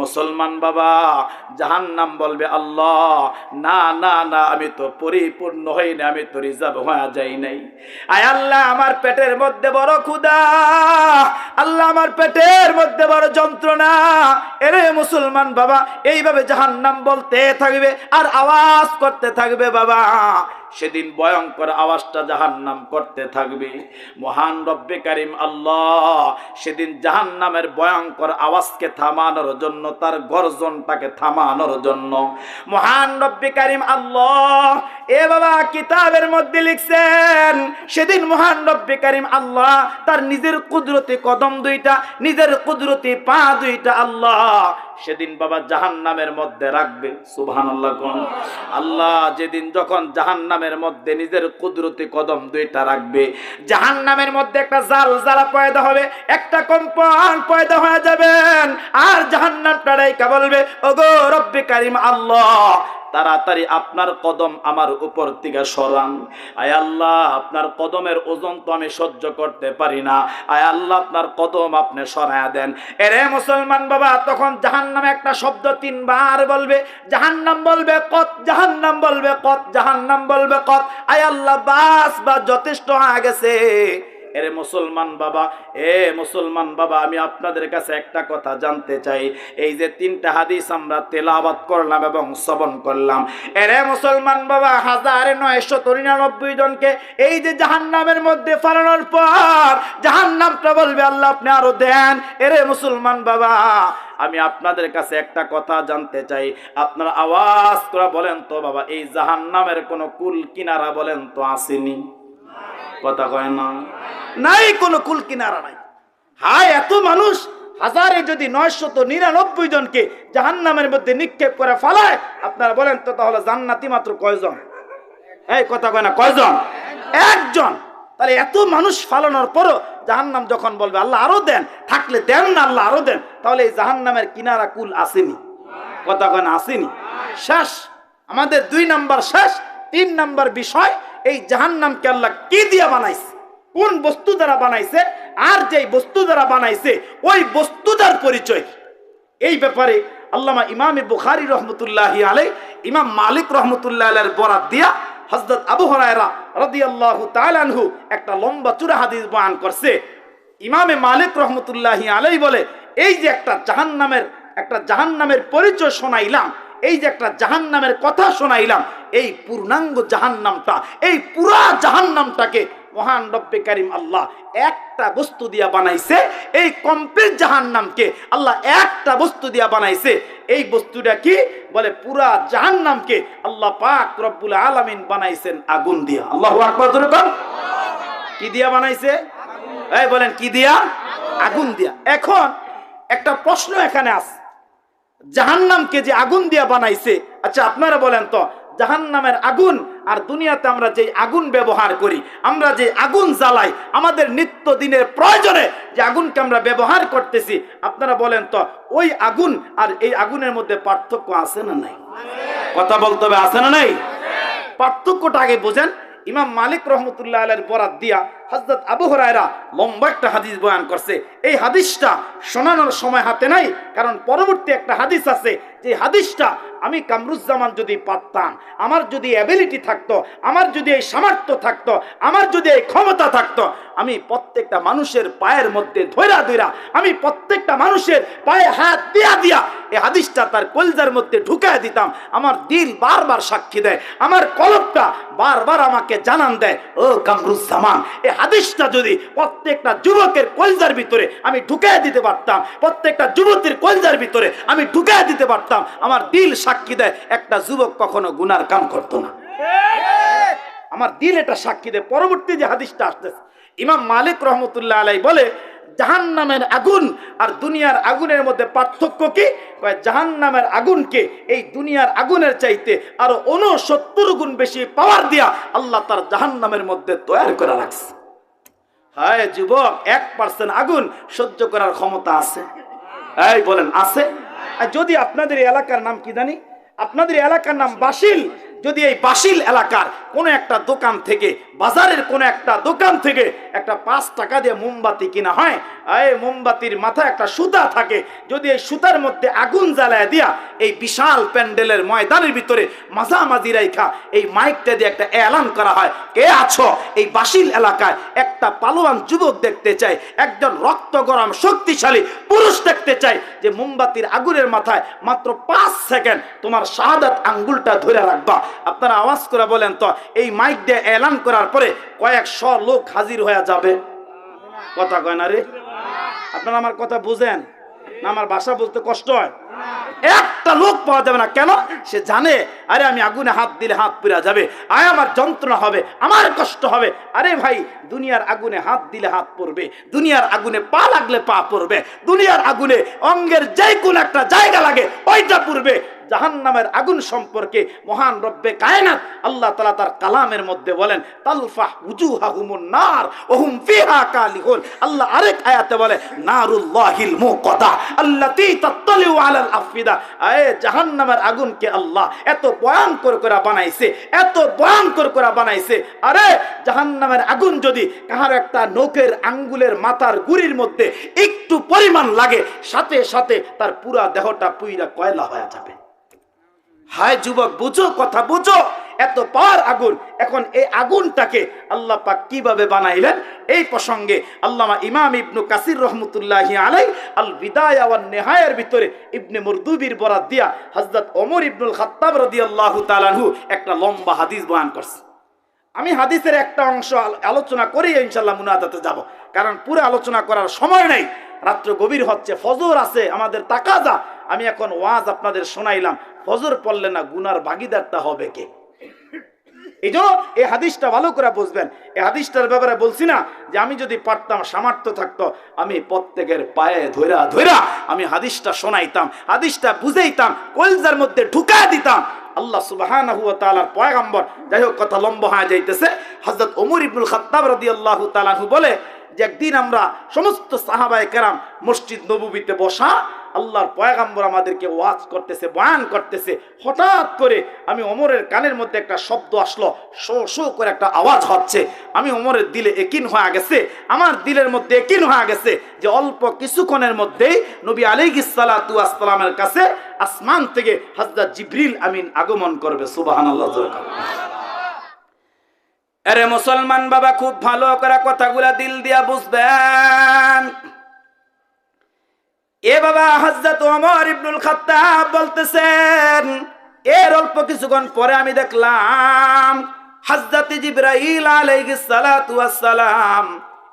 মুসলমান বাবা জাহান নাম বলবে, আল্লাহ, না না না, আমি তো পরিপূর্ণ হই না আমি তো রিজার্ভ হয়ে যাই নাই। আয় আল্লাহ, আমার পেটের মধ্যে বড় ক্ষুদা আল্লাহ, আমার পেটের মধ্যে বড় যন্ত্রণা। এরে মুসলমান বাবা, এইভাবে জাহান নাম বলতে থাকবে আর আওয়াজ করতে থাকবে বাবা। সেদিন ভয়ঙ্কর আওয়াজটা জাহান্নাম করতে থাকবে। মহান রব্বে কারিম আল্লাহ, সেদিন জাহান্নামের ভয়ঙ্কর আওয়াজকে থামানোর জন্য, তার গর্জনটাকে থামানোর জন্য। মহান রব্বে কারিম আল্লাহ, এ বাবা কিতাবের মধ্যে লিখছেন, সেদিন মহান রব্বে কারিম আল্লাহ, তার নিজের কুদরতি কদম দুইটা, নিজের কুদরতি পা দুইটা আল্লাহ সেদিন বাবা জাহান নামের মধ্যে রাখবে। সুবহান আল্লাহ কোন। আল্লাহ যেদিন যখন জাহান নামের মধ্যে নিজের কুদরতি কদম দুইটা রাখবে জাহান নামের মধ্যে একটা জাল জ্বালা পয়দা হবে, একটা কম্পন পয়দা হয়ে যাবেন। আর জাহান নামটা রেখা বলবে, ওগো রব্বে কারিম আল্লাহ তাড়াতাড়ি আপনার কদম আমার উপর থেকে সরান। আয় আল্লাহ, আপনার কদমের ওজন তো আমি সহ্য করতে পারি না। আয় আল্লাহ, আপনার কদম আপনি সরায়া দেন। এরে মুসলমান বাবা, তখন জাহান্নামে একটা শব্দ তিনবার বলবে। জাহান নাম বলবে কত জাহান নাম বলবে কত জাহান নাম বলবে কত। আয় আল্লাহ, বাস বা যথেষ্ট হয়ে গেছে। এরে মুসলমান বাবা, এ মুসলমান বাবা, আমি আপনাদের কাছে একটা কথা জানতে চাই। এই যে তিনটা হাদিস আমরা তেলাওয়াত করলাম এবং শ্রবণ করলাম। এরে মুসলমান বাবা, হাজার নয়শো নিরানব্বই জনকে এই যে জাহান্নামের মধ্যে ফালানোর পর জাহান্নামটা বলবে, আল্লাহ আপনি আরও দেন। এরে মুসলমান বাবা, আমি আপনাদের কাছে একটা কথা জানতে চাই। আপনারা আওয়াজ করে বলেন তো বাবা, এই জাহান্নামের কোনো কুল কিনারা বলেন তো আসেনি। কথা কয় না? নাই, কোনো কুল কিনারা নাই। হায়, এত মানুষ হাজারে যদি নয়শত নিরানব্বই জনকে জাহান্নামের মধ্যে নিক্ষেপ করে ফালায়, আপনারা বলেন তো তাহলে জান্নাতি মাত্র কয়জন? এই, কথা কয় না, কয়জন? একজন। তাহলে এত মানুষ ফালানোর পরও জাহান্নাম যখন বলবে, আল্লাহ আরও দেন, থাকলে দেন না, আল্লাহ আরও দেন, তাহলে এই জাহান্নামের কিনারা কুল আসেনি। কথা কয় না, আসেনি। শেষ। আমাদের দুই নাম্বার শেষ, তিন নাম্বার বিষয় এই জাহান্নামকে আল্লাহ কি দিয়া বানাইছে? কোন বস্তু দ্বারা বানাইছে? আর যেই বস্তু দ্বারা বানাইছে, ওই বস্তুটার পরিচয়। এই ব্যাপারে আল্লামা ইমাম বুখারি রহমতুল্লাহ আলাই ইমাম মালিক রহমতুল্লাহ আলের বরাত দিয়া হজরত আবু হরায়রা রাদিয়াল্লাহু তাআলাহু একটা লম্বা চূড়া হাদিস বয়ান করছে। ইমামে মালিক রহমতুল্লাহ আলাই বলে, এই যে একটা জাহান্নামের একটা জাহান্নামের পরিচয় শোনাইলাম এই যে একটা জাহান্নামের কথা শোনাইলাম, এই পূর্ণাঙ্গ জাহান্নামটা, এই পুরা জাহান্নামটাকে মহান রব্বে কারিম আল্লাহ একটা বস্তু দিয়া বানাইছে, এই কমপ্লিট জাহান্নামকে আল্লাহ একটা বস্তু দিয়া বানাইছে। এই বস্তুটা কি? বলে পুরা জাহান্নামকে আল্লাহ পাক রব্বুল আলামিন বানাইছেন আগুন দিয়া। আল্লাহ আকবার। কি দিয়া বানাইছে? এই বলেন, কি দিয়া? আগুন দিয়া। এখন একটা প্রশ্ন এখানে আছে। জাহান্নামকে যে আগুন দিয়া বানাইছে। আচ্ছা আপনারা বলেন তো জাহান্নামের আগুন আর দুনিয়াতে আমরা যে আগুন ব্যবহার করি আমরা যে আগুন জ্বালাই আমাদের নিত্য দিনের প্রয়োজনে যে আগুনকে আমরা ব্যবহার করতেছি আপনারা বলেন তো ওই আগুন আর এই আগুনের মধ্যে পার্থক্য আছে না নাই? কথা বলতে হবে আছে না নাই? পার্থক্যটা আগে বোঝেন। ইমাম মালিক রহমতুল্লাহ আলের বরাত দিয়া হজরত আবু হরায়রা লম্বা একটা হাদিস বয়ান করছে। এই হাদিসটা শোনানোর সময় হাতে নাই, কারণ পরবর্তী একটা হাদিস আছে যে হাদিসটা আমি কামরুজ্জামান যদি পারতাম, আমার যদি অ্যাবিলিটি থাকতো, আমার যদি এই সামর্থ্য থাকতো, আমার যদি এই ক্ষমতা থাকতো, আমি প্রত্যেকটা মানুষের পায়ের মধ্যে ধৈরা ধৈরা আমি প্রত্যেকটা মানুষের পায়ে হাত দিয়া দিয়া এই হাদিসটা তার কলজার মধ্যে ঢুকায় দিতাম। আমার দিল বারবার সাক্ষী দেয়। আমার কলবটা বারবার আমাকে জানান দেয়, ও কামরুজ্জামান, এই হাদিসটা যদি প্রত্যেকটা যুবকের কলজার ভিতরে আমি ঢুকায় দিতে পারতাম, প্রত্যেকটা যুবতীর কলজার ভিতরে আমি ঢুকায় দিতে পারতাম, আমার দিল সাক্ষী দেয়, একটা যুবক কখনো গুনার কাম করতো না। আমার দিল এটা সাক্ষী দেয়। পরবর্তী যে হাদিসটা আসতেছে, ইমাম মালিক রহমতুল্লাহ আলাই বলে জাহান্নামের আগুন আর দুনিয়ার আগুনের মধ্যে পার্থক্য কি? জাহান্নামের আগুনকে এই দুনিয়ার আগুনের চাইতে আরও উনসত্তর গুণ বেশি পাওয়ার দিয়া আল্লাহ তার জাহান্নামের মধ্যে তৈরি করে রাখছে। হায় যুবক, এক পার্সেন্ট আগুন সহ্য করার ক্ষমতা আছে। এই বলেন, আছে? যদি আপনাদের এলাকার নাম কি জানি? আপনাদের এলাকার নাম বাসিল যদি এই বাসিল এলাকার কোনো একটা দোকান থেকে, বাজারের কোনো একটা দোকান থেকে একটা পাঁচ টাকা দিয়ে মোমবাতি কিনা হয়, এই মোমবাতির মাথায় একটা সুতা থাকে, যদি এই সুতার মধ্যে আগুন জ্বালায় দিয়া এই বিশাল প্যান্ডেলের ময়দানের ভিতরে মাঝামাঝি রেখা এই মাইকটা দিয়ে একটা এলান করা হয়, কে আছো? এই বাসিল এলাকায় একটা পালোয়ান যুবক দেখতে চাই একজন রক্ত গরম শক্তিশালী পুরুষ দেখতে চাই যে মোমবাতির আগুনের মাথায় মাত্র পাঁচ সেকেন্ড তোমার শাহাদাত আঙ্গুলটা ধরে রাখবা। আপনারা আওয়াজ করে বলেন তো, এই মাইক দিয়ে এলান করার পরে কয়েকশো লোক হাজির হয়ে যাবে। কথা কয় না রে? আপনারা আমার কথা বুঝেন? না, আমার ভাষা বলতে কষ্ট হয়? একটা লোক পাওয়া যাবে না। কেন? সে জানে, আরে আমি আগুনে হাত দিলে হাত পুরা যাবে। আয়, আমার যন্ত্রণা হবে, আমার কষ্ট হবে। আরে ভাই, দুনিয়ার আগুনে হাত দিলে হাত পড়বে, দুনিয়ার আগুনে পা লাগলে পা পড়বে, দুনিয়ার আগুনে অঙ্গের যে কোনো একটা জায়গা লাগে, ওইটা পড়বে। জাহান্নামের আগুন সম্পর্কে মহান রব্বে কায়নাত আল্লাহ তালা তার কালামের মধ্যে বলেন তালফা উজুহাহুমুন নার ওহুম ফিহা কালিহুন। আল্লাহ আরেক আয়াতে বলে, নারুল্লাহিল মুকাদা আল্লাতী তাত্তালিউ আলাল আফিদা। আয়ে জাহান্নামের আগুনকে আল্লাহ এত ভয়ঙ্কর করে বানাইছে, এত ভয়ঙ্কর করে বানাইছে। আরে জাহান্নামের আগুন যদি কাহার একটা নৌকের আঙ্গুলের মাথার গুড়ির মধ্যে একটু পরিমাণ লাগে, সাথে সাথে তার পুরা দেহটা পুইরা কয়লা হয়ে যাবে। হায় যুবক, বুঝো কথা, বুঝো। এত পার আগুন, এখন এই আগুনটাকে আল্লাহ পাক কীভাবে বানাইলেন? এই প্রসঙ্গে আল্লামা ইমাম ইবনু কাসির রহমতুল্লাহ আলাই আল বিদায়া ওয়ান নেহায়ের ভিতরে ইবনে মুরদুবির বরাদ দিয়া হযরত ওমর ইবনুল খাত্তাব রাদিয়াল্লাহু তাআলাহু একটা লম্বা হাদিস বয়ান করছে। আমি হাদিসের একটা অংশ আলোচনা করেই ইনশাল্লাহ মুনাদাতে যাব। কারণ পুরো আলোচনা করার সময় নেই, রাত্র গভীর হচ্ছে, ফজর আছে, আমাদের তাকাজা। আমি এখন ওয়াজ আপনাদের শোনাইলাম। ফজর পড়লে না গুনার ভাগিদারটা হবে কে? এই জন্য এই হাদিসটা ভালো করে বুঝবেন। এই হাদিসটার ব্যাপারে বলছি না যে আমি যদি পারতাম, সামর্থ্য থাকতো, আমি প্রত্যেকের পায়ে ধৈরা ধৈরা আমি হাদিসটা শোনাইতাম, হাদিসটা বুঝাইতাম, কলজার মধ্যে ঢুকায় দিতাম। আল্লাহ সুবহানাহু ওয়া তাআলার পয়গম্বর, যাই হোক, কথা লম্বা হয়ে যাইতেছে। হযরত ওমর ইবনুল খাত্তাব রাদিয়াল্লাহু তাআলাহু বলে যে একদিন আমরা সমস্ত সাহাবায়ে কেরাম মসজিদ নববীতে বসা আল্লাহর পয়গাম্বর আমাদেরকে ওয়াজ করতেছে, বয়ান করতেছে, হঠাৎ করে আমি ওমরের কানের মধ্যে একটা শব্দ আসলো, শো শো করে একটা আওয়াজ হচ্ছে। আমি ওমরের দিলে একিন হয়ে গেছে, আমার দিলের মধ্যে একিন হয়ে গেছে যে অল্প কিছুক্ষণের মধ্যেই নবী আলাইহিস সালাতু আসসালামের কাছে আসমান থেকে হযরত জিবরিল আমিন আগমন করবে, সুবহানাল্লাহ আরে মুসলমান বাবা, খুব ভালো করে কথাগুলা দিল দিয়া বুঝবেন। এ বাবা হজরত ওমর ইবনুল খাত্তাব বলতেছেন, এর অল্প কিছুক্ষণ পরে আমি দেখলাম হজরত জিব্রাইল আলাইহিস সালাতু ওয়াসসালাম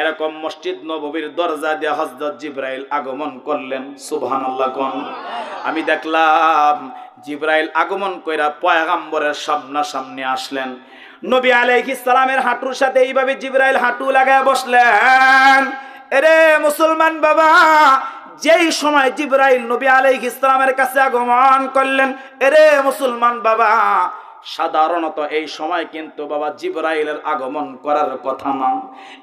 এরকম মসজিদ নববীর দরজা দিয়ে হজরত জিব্রাইল আগমন করলেন। সুবহানাল্লাহ কোন। আমি দেখলাম জিব্রাইল আগমন কইরা পয়গাম্বরের সামনাসামনি আসলেন। নবী আলাইহিস সালামের হাঁটুর সাথে এইভাবে জিব্রাইল হাঁটু লাগায় বসলেন। এরে মুসলমান বাবা, যেই সময় জিব্রাইল নবী আলাইহিস ইসলামের কাছে আগমন করলেন, এরে মুসলমান বাবা, সাধারণত এই সময় কিন্তু বাবা জিব্রাইলের আগমন করার কথা না।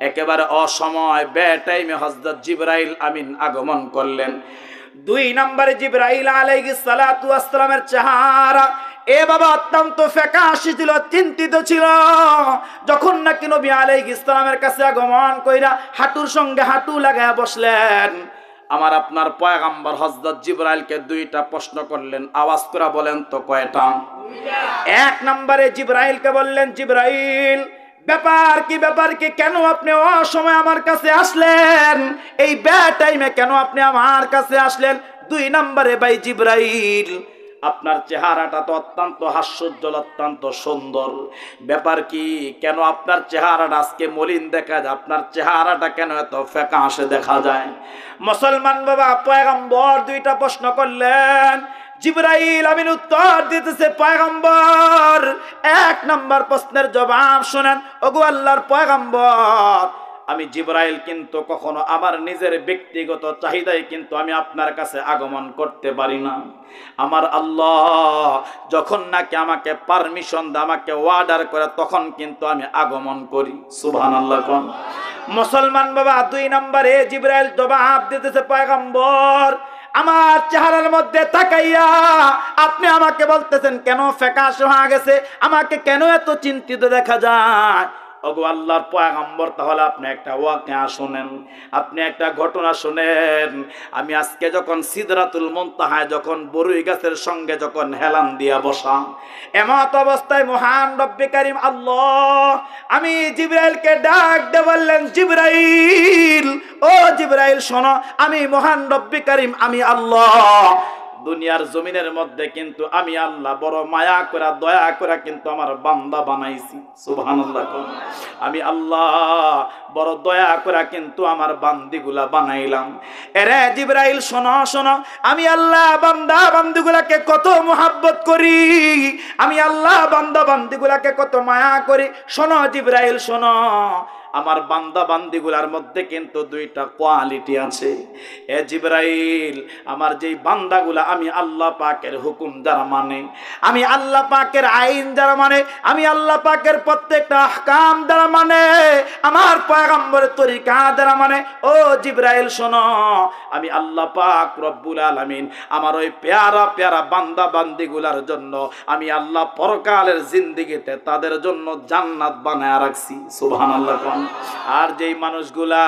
একেবারে অসময় বে টাইমে হজরত জিব্রাইল আমিন আগমন করলেন। দুই নম্বরে জিব্রাইল আলাইহিস সালাতু ওয়াসসালামের চেহারা এ বাবা অত্যন্ত ফ্যাকাশি ছিল, চিন্তিত ছিল। যখন নাকি নবী আলাইহিস ইসলামের কাছে আগমন কইরা হাঁটুর সঙ্গে হাঁটু লাগায় বসলেন, আমার আপনার পয়গাম্বর হজরত জিব্রাইলকে দুইটা প্রশ্ন করলেন। আওয়াজ করে বলেন তো কয়টা? এক নম্বরে জিব্রাইলকে বললেন, জিব্রাইল, ব্যাপার কি ব্যাপার কি, কেন আপনি অসময় আমার কাছে আসলেন? এই বে টাইমে কেন আপনি আমার কাছে আসলেন? দুই নম্বরে, ভাই জিব্রাইল আপনার চেহারাটা তো অত্যন্ত হাস্যোজ্জ্বল, অত্যন্ত সুন্দর। ব্যাপার কি, কেন আপনার চেহারাটা আজকে মলিন দেখা যায়? আপনার চেহারাটা কেন এত আসে দেখা যায়? মুসলমান বাবা, পয়গম্বর দুইটা প্রশ্ন করলেন। জিব্রাইল আমিন উত্তর দিতেছে, পয়গম্বর, এক নম্বর প্রশ্নের জবাব শোনেন। ওগো আল্লাহর পয়গম্বর আমি জিব্রাইল কিন্তু কখনো আমার নিজের ব্যক্তিগত চাহিদায় কিন্তু আমি আপনার কাছে আগমন করতে পারি না। আমার আল্লাহ যখন নাকি আমাকে পারমিশন আমাকে অর্ডার করে, তখন কিন্তু আমি আগমন করি। সুবহান আল্লাহ কোন। মুসলমান বাবা, দুই নম্বরে জিব্রাইল জবাব দিতেছে, পয়গম্বর, আমার চেহারার মধ্যে তাকাইয়া আপনি আমাকে বলতেছেন, কেন ফ্যাকাশ হয়ে গেছে? আমাকে কেন এত চিন্তিত দেখা যায়? ওগো আল্লাহর পয়গম্বর, তাহলে আপনি একটা ওয়াকিয়া শুনেন, আপনি একটা ঘটনা শুনেন। আমি আজকে যখন সিদরাতুল মুনতাহায়, যখন বরুই গাছের সঙ্গে যখন হেলান দিয়া বসা এমত অবস্থায় মহান রব্বে কারিম আল্লাহ, আমি জিব্রাইলকে ডাক দে বললেন, জিব্রাইল, ও জিব্রাইল শোনো, আমি মহান রব্বে কারিম, আমি আল্লাহ। দুনিয়ার জমিনের মধ্যে কিন্তু আমি আল্লাহ বড় মায়া করা দয়া করা কিন্তু আমার বান্দা বানাইছি। কোন। আমি আল্লাহ বড় দয়া করা কিন্তু আমার বান্দিগুলা বানাইলাম। এরে জিব্রাইল, শোনো শোনো। আমি আল্লাহ বান্দা বান্দিগুলাকে কত মোহাব্বত করি। আমি আল্লাহ বান্দা বান্দিগুলাকে কত মায়া করি। শোনো জিব্রাইল, শোনো। আমার বান্দা বান্দিগুলার মধ্যে কিন্তু দুইটা কোয়ালিটি আছে এ জিব্রাইল, আমার যেই বান্দাগুলা আমি আল্লাহ পাকের হুকুম যারা মানে আমি আল্লাহ পাকের আইন যারা মানে আমি আল্লাহ পাকের প্রত্যেকটা আহকাম যারা মানে আমার পয়গম্বরের তরিকা যারা মানে ও জিব্রাইল শোনো, আমি আল্লাহ পাক রব্বুল আলামিন আমার ওই পেয়ারা পেয়ারা বান্দা বান্দিগুলার জন্য আমি আল্লাহ পরকালের জিন্দিগিতে তাদের জন্য জান্নাত বানায় রাখছি সুবহানাল্লাহ। আর যেই মানুষগুলা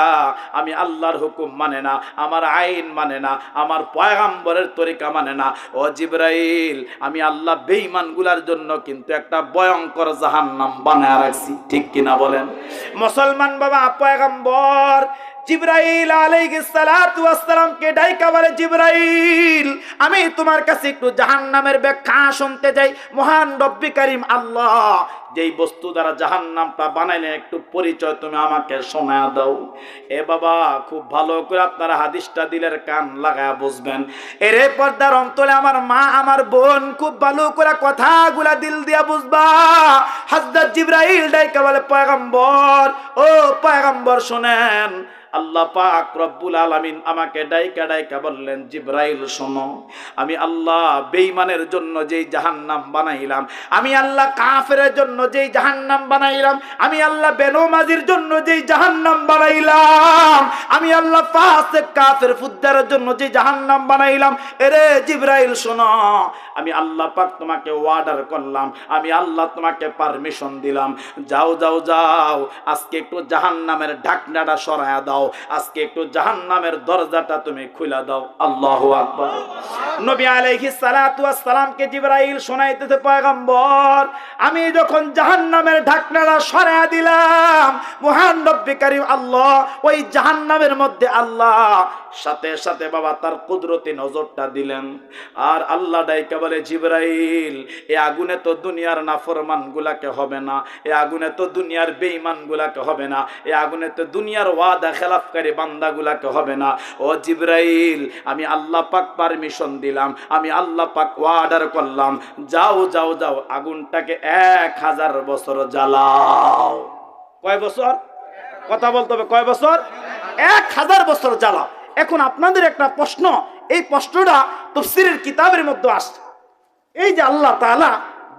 আমি আল্লাহর হুকুম মানে না, আমার আইন মানে না, আমার পয়গাম্বরের তরিকা মানে না, ও জিব্রাইল, আমি আল্লাহ বেঈমানগুলার জন্য কিন্তু একটা ভয়ঙ্কর জাহান্নাম বানায় রাখছি। ঠিক কিনা বলেন? মুসলমান বাবা, পয়গাম্বর জিব্রাইল আলাইহিস সালাতু ওয়াস সালামকে ডাইকা বলে, জিব্রাইল, আমি তোমার কাছে একটু জাহান্নামের ব্যাখ্যা শুনতে যাই। মহান রব্বি করিম আল্লাহ, যেই বস্তু দ্বারা জাহান্নামটা বানাইলে একটু পরিচয় তুমি আমাকে শোনা দাও। এ বাবা, খুব ভালো করে আপনারা হাদিসটা দিলের কান লাগায় বুঝবেন। এরে পর্দার অন্তরে আমার মা, আমার বোন, খুব ভালো করে কথাগুলা দিল দিয়া বুঝবা। হাজরত জিব্রাইল ডাইকা বলে, পয়গম্বর, ও পয়গম্বর, শোনেন আল্লাহ পাক রব্বুল আলামিন আমাকে ডাইকা ডাইকা বললেন, জিব্রাইল, শোনো, আমি আল্লাহ বেঈমানের জন্য যেই জাহান্নাম বানাইলাম, আমি আল্লাহ কাফের জন্য যেই জাহান্নাম বানাইলাম, আমি আল্লাহ বেনমাজির জন্য যেই জাহান্নাম বানাইলাম, আমি আল্লাহ ফাসিক কাফের ফুদ্দারের জন্য যে জাহান্নাম বানাইলাম, এরে জিব্রাইল, শোনো, আমি আল্লাহ পাক তোমাকে অর্ডার করলাম, আমি আল্লাহ তোমাকে পারমিশন দিলাম, যাও যাও যাও, আজকে একটু জাহান্নামের ঢাকনাটা সরায়া দাও। আজকে একটু জাহান্নামের দরজাটা তুমি খুলে দাও। আল্লাহ আকবর। নবী আলাইহি সালাতু ওয়াস সালামকে জিবরাইল শোনাইতেছে, পয়গম্বর, আমি যখন জাহান্নামের ঢাকনাটা সরায়া দিলাম, মহান রব্বি কারীম আল্লাহ, ওই জাহান্নামের মধ্যে আল্লাহ সাথে সাথে বাবা তার কুদরতি নজরটা দিলেন। আর আল্লাহ ডাইকা বলে, জিব্রাইল, এ আগুনে তো দুনিয়ার নাফরমান গুলাকে হবে না, এ আগুনে তো দুনিয়ার বেঈমান গুলাকে হবে না, এ আগুনে তো দুনিয়ার ওয়াদা খেলাফকারী বান্দা গুলাকে হবে না। ও জিব্রাইল, আমি আল্লাহ পাক পারমিশন দিলাম, আমি আল্লাহ পাক অর্ডার করলাম। যাও যাও যাও, আগুনটাকে এক হাজার বছর জ্বালাও। কয় বছর? কথা বলতে হবে, কয় বছর? এক হাজার বছর জ্বালাও। এখন আপনাদের একটা প্রশ্ন, এই প্রশ্নটা তফসিরের কিতাবের মধ্যে আসছে। এই যে আল্লাহ তাআলা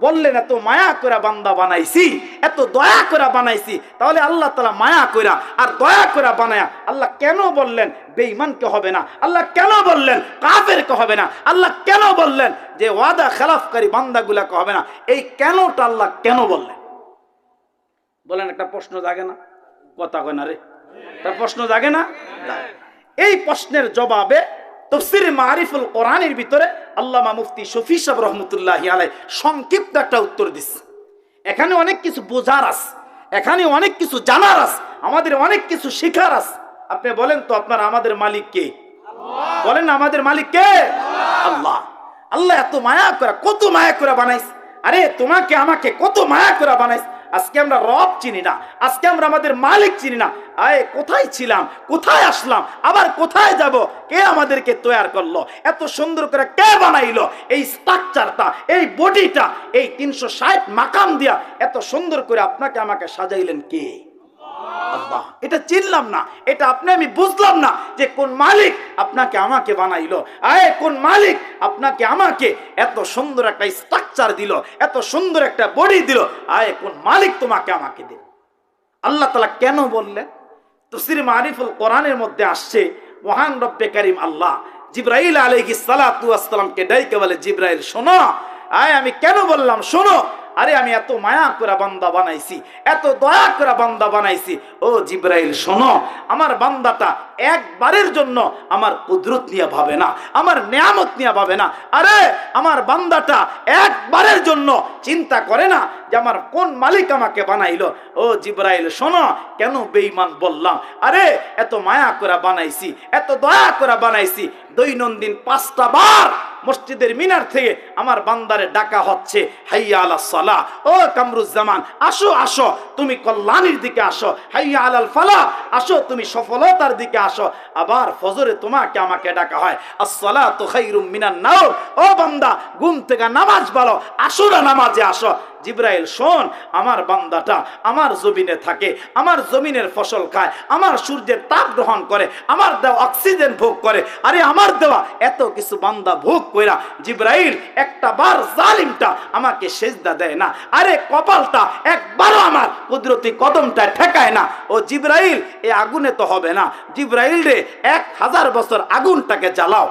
বললেন, এত মায়া করে বান্দা বানাইছি, এত দয়া করে বানাইছি, তাহলে আল্লাহ তালা মায়া কইরা আর দয়া করে বানায়া আল্লাহ কেন বললেন বেঈমানকে হবে না? আল্লাহ কেন বললেন কাফেরকে হবে না? আল্লাহ কেন বললেন যে ওয়াদা খেলাফকারী বান্দাগুলাকে হবে না? এই কেনটা আল্লাহ কেন বললেন? বলেন, একটা প্রশ্ন জাগে না? কথা কয় না রে। একটা প্রশ্ন জাগে না। এই প্রশ্নের জবাবে তফসির মারিফুল কোরআনের ভিতরে আল্লামা মুফতি শফি সাহেব রহমতুল্লাহ আলাই সংক্ষিপ্ত একটা উত্তর দিচ্ছে এখানে অনেক কিছু বোঝার আছে এখানে অনেক কিছু জানার আছে আমাদের অনেক কিছু শেখার আছে। আপনি বলেন তো আপনার আমাদের মালিক কে? বলেন আমাদের মালিক কে? আল্লাহ। আল্লাহ। এত মায়া করে কত মায়া করে বানাইস আরে তোমাকে আমাকে কত মায়া করে বানাইছে। আজকে আমরা রব চিনি না, আজকে আমরা আমাদের মালিক চিনি না। আয়, কোথায় ছিলাম? কোথায় আসলাম? আবার কোথায় যাব? কে আমাদেরকে তৈয়ার করল? এত সুন্দর করে কে বানাইলো? এই স্ট্রাকচারটা এই বডিটা এই তিনশো ষাট মাকাম দিয়া এত সুন্দর করে আপনাকে আমাকে সাজাইলেন কে? আল্লাহ, এটা চিনলাম না, এটা আপনি, আমি বুঝলাম না যে কোন মালিক আপনাকে আমাকে বানাইলো। আয়, কোন মালিক আপনাকে আমাকে এত সুন্দর একটা স্ট্রাকচার দিল, এত সুন্দর একটা বডি দিল। আয়, কোন মালিক তোমাকে আমাকে দিল? আল্লাহ তালা কেন বললেন? তসির মারিফুল কোরআনের মধ্যে আসছে, মহান রব্বে করিম আল্লাহ জিব্রাইল আলাইহিস সালাতু আসসালামকে ডাইকে বলে, জিব্রাইল, শোনো। আয়, আমি কেন বললাম, শোনো আরে আমি এত মায়া করে বান্দা বানাইছি, এত দয়া করে বান্দা বানাইছি। ও জিব্রাইল, শোনো, আমার বান্দাটা একবারের জন্য আমার কুদরত নিয়ে ভাবে না, আমার নিয়ামত নিয়ে ভাবে না। আরে, আমার বান্দাটা একবারের জন্য চিন্তা করে না যে আমার কোন মালিক আমাকে বানাইলো। ও জিব্রাইল, শোনো, কেন বেঈমান বললাম? আরে, এত মায়া করে বানাইছি, এত দয়া করে বানাইছি, দৈনন্দিন পাঁচটা বার মসজিদের মিনার থেকে আমার বান্দারে ডাকা হচ্ছে, হাইয়া আলা সালা। ও কামরুজ্জামান, আসো আসো, তুমি কল্যাণীর দিকে আসো, হাইয়া আলাল ফালা, আসো, তুমি সফলতার দিকে আসো আবার ফজরে তোমাকে আমাকে ডাকা হয়। আসসালা তো খাইরুম মিনান নাও ও বান্দা, ঘুম থেকে নামাজ বলো আসো না নামাজে আসো। জিব্রাইল, শোন, আমার বান্দাটা আমার জমিনে থাকে, আমার জমিনের ফসল খায়, আমার সূর্যের তাপ গ্রহণ করে, আমার দেওয়া অক্সিজেন ভোগ করে, আরে আমার দেওয়া এত কিছু বান্দা ভোগ কইরা জিব্রাইল একটা বার জালিমটা আমাকে সেজদা দেয় না, আরে কপালটা একবারও আমার কুদরতি কদমটা ঠেকায় না, ও জিব্রাইল, এ আগুনে তো হবে না, জিব্রাইল রে, এক হাজার বছর আগুনটাকে জ্বালাও